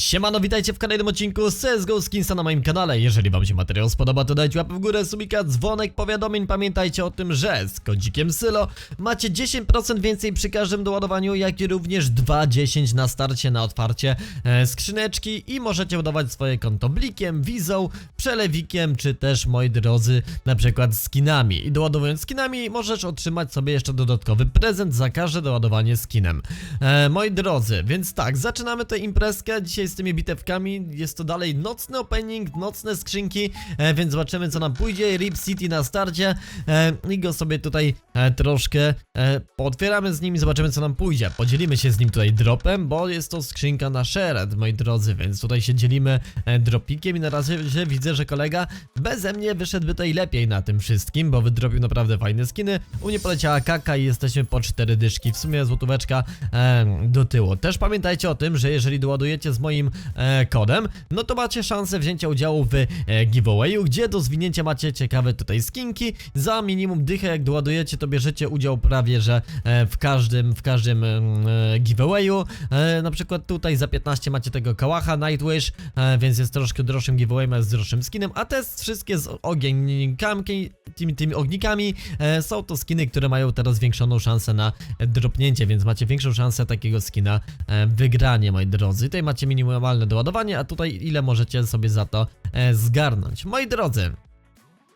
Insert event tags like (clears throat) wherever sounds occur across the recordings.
Siemano, witajcie w kolejnym odcinku CSGO Skinsa na moim kanale. Jeżeli wam się materiał spodoba, to dajcie łapę w górę, subika, dzwonek, powiadomień. Pamiętajcie o tym, że z kodzikiem Sylo macie 10% więcej przy każdym doładowaniu, jak i również 2,10 na starcie, na otwarcie e, skrzyneczki i możecie udawać swoje konto blikiem, wizą, przelewikiem, czy też, moi drodzy, na przykład skinami. I doładowując skinami, możesz otrzymać sobie jeszcze dodatkowy prezent za każde doładowanie skinem. E, moi drodzy, więc tak, zaczynamy tę imprezkę dzisiaj z tymi bitewkami. Jest to dalej nocny opening, nocne skrzynki, e, więc zobaczymy co nam pójdzie. Rip City na starcie e, i go sobie tutaj e, troszkę e, pootwieramy z nim i zobaczymy co nam pójdzie. Podzielimy się z nim tutaj dropem, bo jest to skrzynka na shared, moi drodzy, więc tutaj się dzielimy e, dropikiem i na razie że widzę, że kolega beze mnie wyszedłby tutaj lepiej na tym wszystkim, bo wydrobił naprawdę fajne skiny. U mnie poleciała kaka i jesteśmy po cztery dyszki, w sumie złotóweczka e, do tyłu. Też pamiętajcie o tym, że jeżeli doładujecie z moim e, kodem, no to macie szansę wzięcia udziału w e, giveawayu, gdzie do zwinięcia macie ciekawe tutaj skinki. Za minimum dychę jak doładujecie, to bierzecie udział prawie, że e, w każdym, w każdym e, giveawayu. E, na przykład tutaj za 15 macie tego kałacha Nightwish, e, więc jest troszkę droższym giveawayem, a z droższym skinem, a te wszystkie z ognikami, tymi, tymi ognikami e, są to skiny, które mają teraz zwiększoną szansę na dropnięcie, więc macie większą szansę takiego skina e, wygranie, moi drodzy. Tutaj macie minimalne doładowanie, a tutaj ile możecie sobie za to e, zgarnąć. Moi drodzy,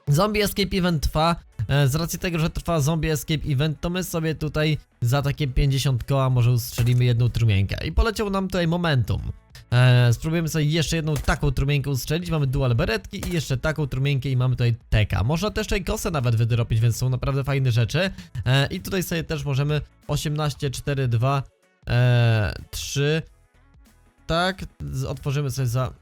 Zombie Escape Event trwa. E, Z racji tego, że trwa Zombie Escape Event, to my sobie tutaj za takie 50 koła może ustrzelimy jedną trumienkę. I poleciał nam tutaj momentum. E, spróbujemy sobie jeszcze jedną taką trumienkę ustrzelić. Mamy dual beretki i jeszcze taką trumienkę i mamy tutaj teka. Można też tutaj kosę nawet wydropić, więc są naprawdę fajne rzeczy. E, I tutaj sobie też możemy 18, 4, 2, e, 3. Tak, otworzymy sobie za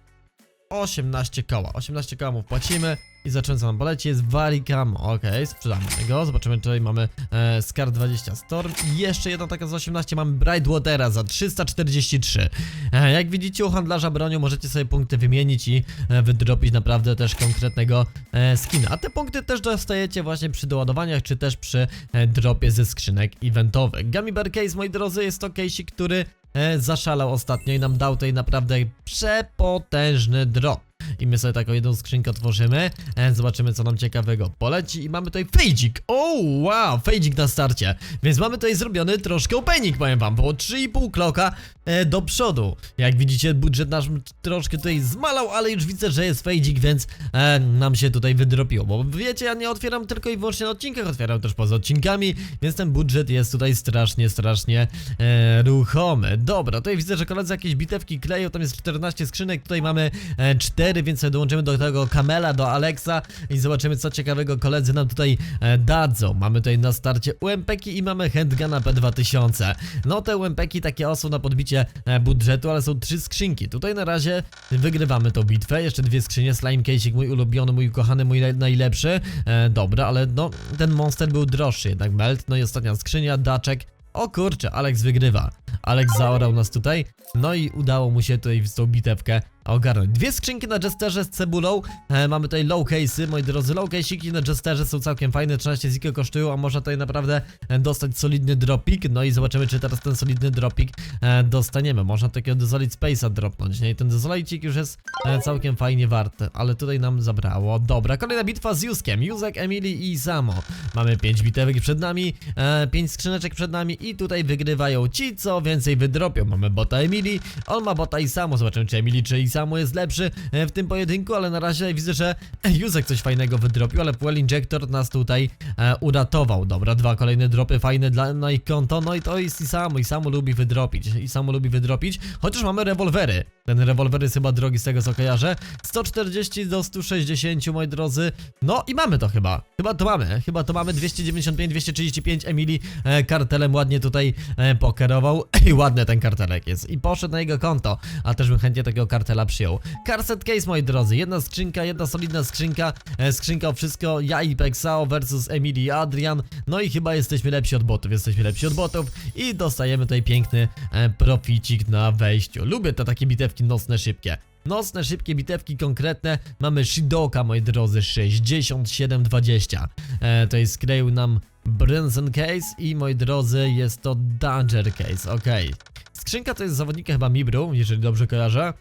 18 koła. 18 koła mu wpłacimy i co nam poleci. Jest Varicam, ok, sprzedamy go. Zobaczymy, tutaj mamy e, Scar 20 Storm. I jeszcze jedna taka z 18 mamy Brightwatera za 343. E, jak widzicie u handlarza bronią możecie sobie punkty wymienić i e, wydropić naprawdę też konkretnego e, skina. A te punkty też dostajecie właśnie przy doładowaniach, czy też przy e, dropie ze skrzynek eventowych. Gummy Bear Case, moi drodzy, jest to case'ik, który e, zaszalał ostatnio i nam dał tutaj naprawdę przepotężny drop. I my sobie taką jedną skrzynkę otworzymy, e, zobaczymy co nam ciekawego poleci i mamy tutaj fejdzik, o wow, fejdzik na starcie, więc mamy tutaj zrobiony troszkę opening, powiem wam, po 3,5 kloka e, do przodu. Jak widzicie budżet nasz troszkę tutaj zmalał, ale już widzę, że jest fejdzik, więc e, nam się tutaj wydropiło, bo wiecie, ja nie otwieram tylko i wyłącznie na odcinkach, otwieram też poza odcinkami, więc ten budżet jest tutaj strasznie, strasznie e, ruchomy. Dobra, tutaj widzę, że koledzy jakieś bitewki kleją, tam jest 14 skrzynek, tutaj mamy e, 4, więc sobie dołączymy do tego Kamela, do Alexa i zobaczymy co ciekawego koledzy nam tutaj e, dadzą. Mamy tutaj na starcie UMP-ki i mamy handguna P2000. No te UMP-ki takie osą na podbicie e, budżetu, ale są trzy skrzynki. Tutaj na razie wygrywamy tą bitwę, jeszcze dwie skrzynie, Slime Case'ik mój ulubiony, mój ukochany, mój naj- najlepszy. E, dobra, ale no ten monster był droższy jednak melt, no i ostatnia skrzynia, daczek. O kurczę, Alex wygrywa. Alex zaorał nas tutaj, no i udało mu się tutaj tą bitewkę ogarnąć. Dwie skrzynki na Jesterze z cebulą, e, mamy tutaj low case'y, moi drodzy, low case'iki na Jesterze są całkiem fajne, 13 ziko kosztują, a można tutaj naprawdę e, dostać solidny dropik, no i zobaczymy, czy teraz ten solidny dropik e, dostaniemy. Można takiego Desolate Space'a dropnąć, nie? I ten Desolacik już jest e, całkiem fajnie warty, ale tutaj nam zabrało. Dobra, kolejna bitwa z Juskiem, Józek, Emily i Samo. Mamy 5 bitewek przed nami, e, 5 skrzyneczek przed nami i tutaj wygrywają ci, co więcej wydropią. Mamy bota Emily, on ma bota i Samo, zobaczymy, czy Emily, czy i Samo jest lepszy e, w tym pojedynku, ale na razie widzę, że (laughs) Józek coś fajnego wydropił, ale Fuel Injector nas tutaj e, uratował. Dobra, dwa kolejne dropy fajne dla, na ich konto, no i to jest i Samo, i Samo lubi wydropić, i Samo lubi wydropić, chociaż mamy rewolwery. Ten rewolwer jest chyba drogi z tego co kojarzę. 140 do 160, moi drodzy. No i mamy to chyba. Chyba to mamy. Chyba to mamy 295, 235. Emily e, kartelem ładnie tutaj e, pokerował. (laughs) I ładny ten kartelek jest. I poszedł na jego konto. A też bym chętnie takiego kartela przyjął. Carset Case, moi drodzy. Jedna skrzynka, jedna solidna skrzynka. E, skrzynka o wszystko. Ja i Pexao versus Emily i Adrian. No i chyba jesteśmy lepsi od botów. Jesteśmy lepsi od botów. I dostajemy tutaj piękny e, proficik na wejściu. Lubię te takie bitewki nocne, szybkie. Nocne, szybkie bitewki konkretne. Mamy Shidoka, moi drodzy, 6720. E, to jest skleił nam Brinson Case i moi drodzy, jest to Danger Case, okej. Skrzynka to jest zawodnika chyba Mibru, jeżeli dobrze kojarzę.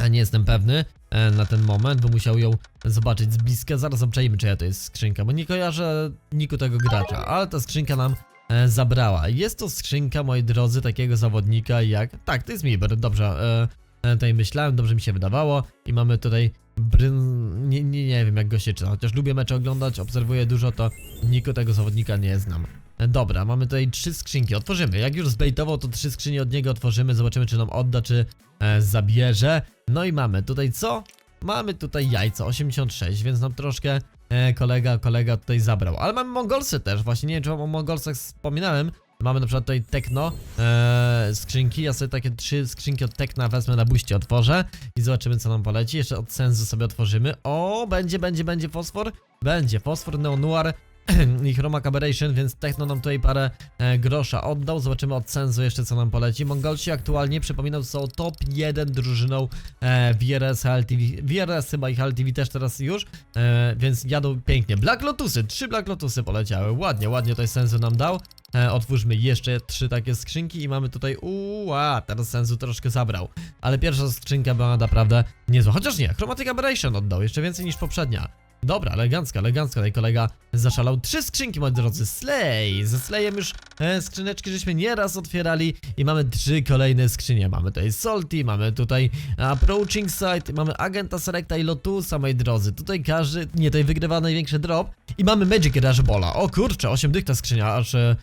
A nie jestem pewny e, na ten moment, bo musiał ją zobaczyć z bliska. Zaraz obczajmy, czyja to jest skrzynka, bo nie kojarzę niku tego gracza, ale ta skrzynka nam e, zabrała. Jest to skrzynka, moi drodzy, takiego zawodnika jak... Tak, to jest Miber, dobrze. E, tutaj myślałem, dobrze mi się wydawało. I mamy tutaj Bryn... Nie, nie, nie wiem jak go się czyta, chociaż lubię mecze oglądać, obserwuję dużo, to niku tego zawodnika nie znam. E, Dobra, mamy tutaj trzy skrzynki, otworzymy. Jak już zbejtował, to trzy skrzynie od niego otworzymy, zobaczymy czy nam odda, czy e, zabierze. No i mamy tutaj co? Mamy tutaj jajco 86, więc nam troszkę e, kolega, kolega tutaj zabrał. Ale mamy mongolsy też, właśnie nie wiem czy o mongolsach wspominałem. Mamy na przykład tutaj Tekno e, skrzynki, ja sobie takie trzy skrzynki od Tekna wezmę na buście, otworzę i zobaczymy co nam poleci. Jeszcze od Sensu sobie otworzymy. O, będzie, będzie, będzie fosfor. Będzie fosfor, Neo-Noir (clears throat) i Chromac Aberration, więc Techno nam tutaj parę e, grosza oddał. Zobaczymy od Sensu jeszcze co nam poleci. Mongolci aktualnie, przypominam, są top 1 drużyną e, VRS HLTV. VRS chyba i HLTV też teraz już, e, więc jadą pięknie. Black Lotusy, trzy Black Lotusy poleciały. Ładnie, ładnie tutaj Sensu nam dał. E, otwórzmy jeszcze trzy takie skrzynki i mamy tutaj, uła, teraz Sensu troszkę zabrał. Ale pierwsza skrzynka była naprawdę niezła. Chociaż nie, Chromatic Aberration oddał, jeszcze więcej niż poprzednia. Dobra, elegancka, elegancka, tutaj kolega zaszalał. Trzy skrzynki, moi drodzy, Slay! Ze Slayem już e, skrzyneczki żeśmy nieraz otwierali i mamy trzy kolejne skrzynie. Mamy tutaj Salty, mamy tutaj Approaching Site, mamy Agenta Selecta i Lotusa, moi drodzy. Tutaj każdy, nie, tutaj wygrywa największy drop i mamy Magic Rush Bola. O kurczę, 8 dych ta skrzynia, aż e,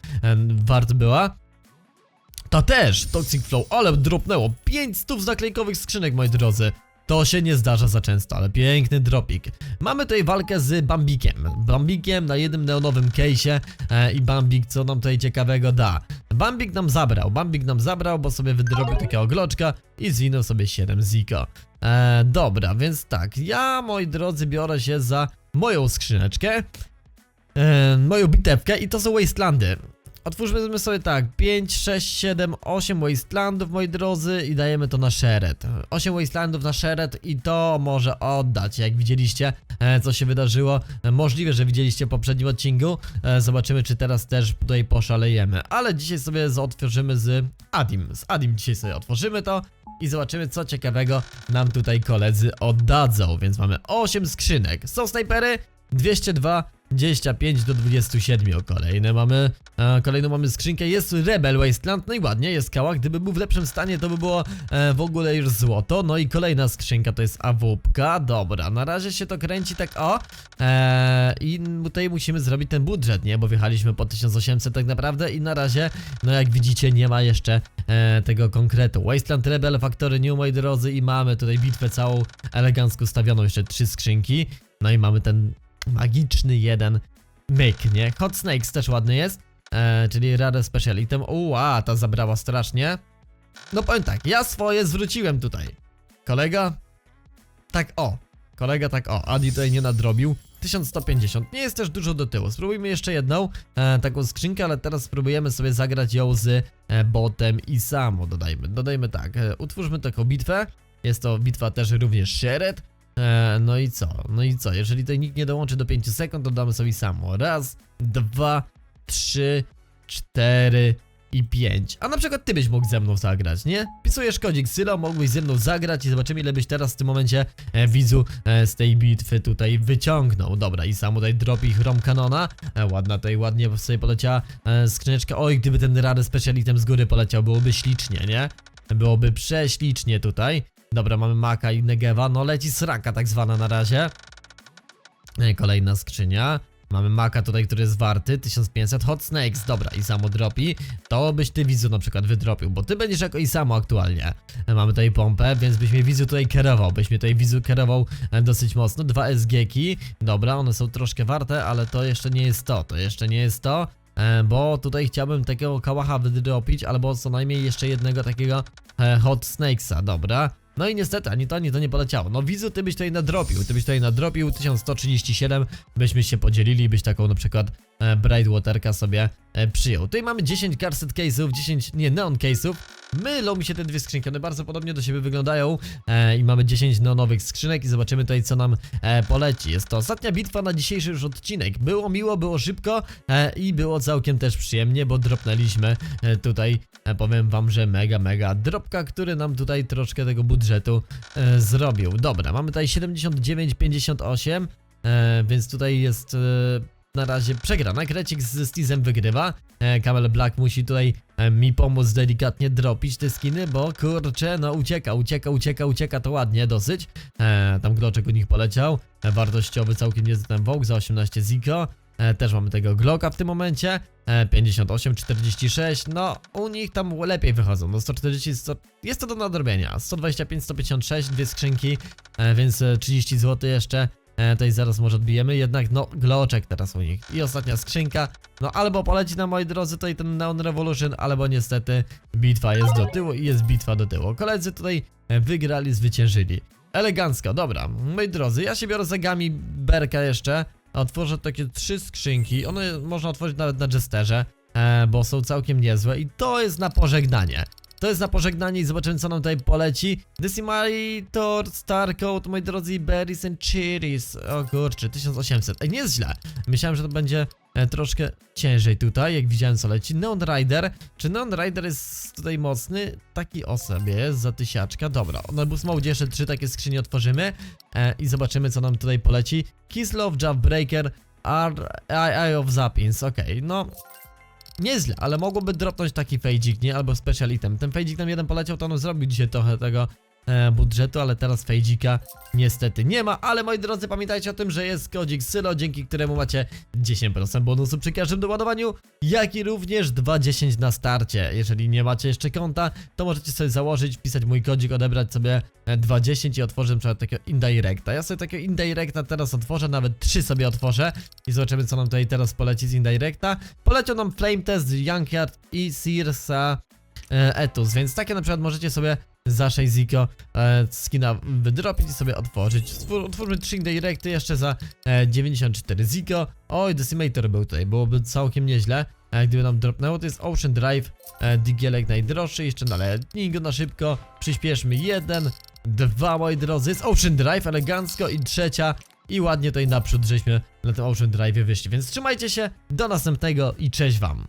wart była. To też, Toxic Flow, ale dropnęło 5 stów z naklejkowych skrzynek, moi drodzy. To się nie zdarza za często, ale piękny dropik. Mamy tutaj walkę z Bambikiem. Bambikiem na jednym neonowym case'ie e, i Bambik co nam tutaj ciekawego da. Bambik nam zabrał, Bambik nam zabrał, bo sobie wydrobił takiego gloczka i zwinął sobie 7 ziko. E, dobra, więc tak, ja moi drodzy biorę się za moją skrzyneczkę. E, moją bitewkę i to są Wastelandy. Otwórzmy sobie tak, 5, 6, 7, 8 Wastelandów, moi drodzy, i dajemy to na Sheret. 8 Wastelandów na Sheret i to może oddać, jak widzieliście, e, co się wydarzyło. E, możliwe, że widzieliście w poprzednim odcinku. E, zobaczymy, czy teraz też tutaj poszalejemy. Ale dzisiaj sobie otworzymy z Adim. Z Adim dzisiaj sobie otworzymy to i zobaczymy, co ciekawego nam tutaj koledzy oddadzą. Więc mamy 8 skrzynek. Są snajpery, 202, 25 do 27. Kolejne mamy, e, kolejną mamy skrzynkę, jest Rebel Wasteland, no i ładnie, jest kała, gdyby był w lepszym stanie, to by było e, w ogóle już złoto, no i kolejna skrzynka to jest awupka, dobra, na razie się to kręci tak o, e, i tutaj musimy zrobić ten budżet, nie, bo wjechaliśmy po 1800 tak naprawdę i na razie, no jak widzicie, nie ma jeszcze e, tego konkretu. Wasteland Rebel, Factory New, moi drodzy, i mamy tutaj bitwę całą elegancko stawioną, jeszcze trzy skrzynki, no i mamy ten magiczny jeden myk, nie? Hot Snakes też ładny jest, e, czyli rare special item. Uła, ta zabrała strasznie. No powiem tak, ja swoje zwróciłem tutaj. Kolega? Tak o. Kolega tak o, Adi tutaj nie nadrobił. 1150, nie jest też dużo do tyłu. Spróbujmy jeszcze jedną e, taką skrzynkę, ale teraz spróbujemy sobie zagrać ją z e, botem i samo dodajmy. Dodajmy tak, e, utwórzmy taką bitwę. Jest to bitwa też również Sheret. E, no i co? No i co? Jeżeli tutaj nikt nie dołączy do 5 sekund, to damy sobie samo. Raz, dwa, trzy, cztery i pięć. A na przykład ty byś mógł ze mną zagrać, nie? Pisujesz kodzik Sylo, mógłbyś ze mną zagrać i zobaczymy ile byś teraz w tym momencie e, widzu e, z tej bitwy tutaj wyciągnął. Dobra, i sam tutaj dropi Chrom Canona. E, ładna tutaj, ładnie sobie poleciała e, skrzyneczka. Oj, gdyby ten rary special item z góry poleciał, byłoby ślicznie, nie? Byłoby prześlicznie tutaj. Dobra, mamy Maka i Negewa. No leci sraka tak zwana na razie. E, Kolejna skrzynia. Mamy Maka tutaj, który jest warty 1500 Hot Snakes, dobra i samo dropi. To byś ty widzu na przykład wydropił Bo ty będziesz jako i samo aktualnie. Mamy tutaj pompę, więc byś mnie widzu tutaj kierował. Byś mnie tutaj widzu kierował e, dosyć mocno. Dwa SG-ki, dobra one są troszkę warte Ale to jeszcze nie jest to, to jeszcze nie jest to e, Bo tutaj chciałbym takiego kałacha wydropić Albo co najmniej jeszcze jednego takiego e, Hot Snakesa, dobra no i niestety, ani to, ani to nie poleciało. No widzu, ty byś tutaj nadrobił, ty byś tutaj nadrobił 1137, byśmy się podzielili, byś taką na przykład e, Brightwaterka sobie e, przyjął. Tutaj mamy 10 Carset Case'ów, 10, nie, Neon Case'ów. Mylą mi się te dwie skrzynki, one bardzo podobnie do siebie wyglądają e, i mamy 10 neonowych skrzynek i zobaczymy tutaj co nam e, poleci. Jest to ostatnia bitwa na dzisiejszy już odcinek. Było miło, było szybko e, i było całkiem też przyjemnie, bo dropnęliśmy e, tutaj, e, powiem wam, że mega, mega dropka, który nam tutaj troszkę tego budżetu e, zrobił. Dobra, mamy tutaj 79,58, e, więc tutaj jest e, na razie przegrana. Krecik z Stizem wygrywa. E, Kamel Black musi tutaj e, mi pomóc delikatnie dropić te skiny, bo kurczę, no ucieka, ucieka, ucieka, ucieka, to ładnie dosyć. E, tam gloczek u nich poleciał. E, wartościowy całkiem niezły ten Vogue za 18 Ziko. E, też mamy tego Glocka w tym momencie. E, 58, 46. No, u nich tam lepiej wychodzą. No 140, 100, jest to do nadrobienia. 125, 156, dwie skrzynki, e, więc e, 30 zł jeszcze. E, tutaj zaraz może odbijemy, jednak no gloczek teraz u nich. I ostatnia skrzynka. No albo poleci na moi drodzy tutaj ten Neon Revolution, albo niestety bitwa jest do tyłu i jest bitwa do tyłu. Koledzy tutaj e, wygrali, zwyciężyli. Elegancko, dobra. Moi drodzy, ja się biorę za gami berka jeszcze. Otworzę takie trzy skrzynki. One można otworzyć nawet na Jesterze, e, bo są całkiem niezłe. I to jest na pożegnanie. To jest na pożegnanie i zobaczymy co nam tutaj poleci. Decimator, Starcoat, moi drodzy, Berries and Cherries. O kurczę, 1800. Ej, nie jest źle. Myślałem, że to będzie e, troszkę ciężej tutaj, jak widziałem co leci. Neon Rider. Czy Neon Rider jest tutaj mocny? Taki o sobie jest, za tysiaczka. Dobra, na Boost Mode jeszcze trzy takie skrzynie otworzymy e, i zobaczymy co nam tutaj poleci. Kislev, Javbreaker, R, Eye of Zapins. Okej, no Nieźle, ale mogłoby dropnąć taki fejdzik, nie? Albo special item. Ten fejdzik nam jeden poleciał, to on zrobił dzisiaj trochę tego budżetu, ale teraz fejdzika niestety nie ma. Ale moi drodzy, pamiętajcie o tym, że jest kodzik Sylo, dzięki któremu macie 10% bonusu przy każdym doładowaniu, jak i również 2,10 na starcie. Jeżeli nie macie jeszcze konta, to możecie sobie założyć, wpisać mój kodzik, odebrać sobie e, 2,10 i otworzyć na przykład takiego indirecta. Ja sobie takiego indirecta teraz otworzę, nawet 3 sobie otworzę i zobaczymy co nam tutaj teraz poleci z indirecta. Poleciał nam Flame Test, Junkyard i Sirsa e, Etus, więc takie na przykład możecie sobie za 6 ziko e, skina wydropić i sobie otworzyć. Otwórzmy 3 directy jeszcze za e, 94 ziko. Oj, Decimator był tutaj, byłoby całkiem nieźle. E, gdyby nam dropnęło, to jest Ocean Drive, e, Digielek najdroższy, jeszcze dalej go na szybko, przyspieszmy jeden, dwa moi drodzy, jest Ocean Drive elegancko i trzecia i ładnie tutaj naprzód żeśmy na tym Ocean Drive wyszli, więc trzymajcie się, do następnego i cześć wam.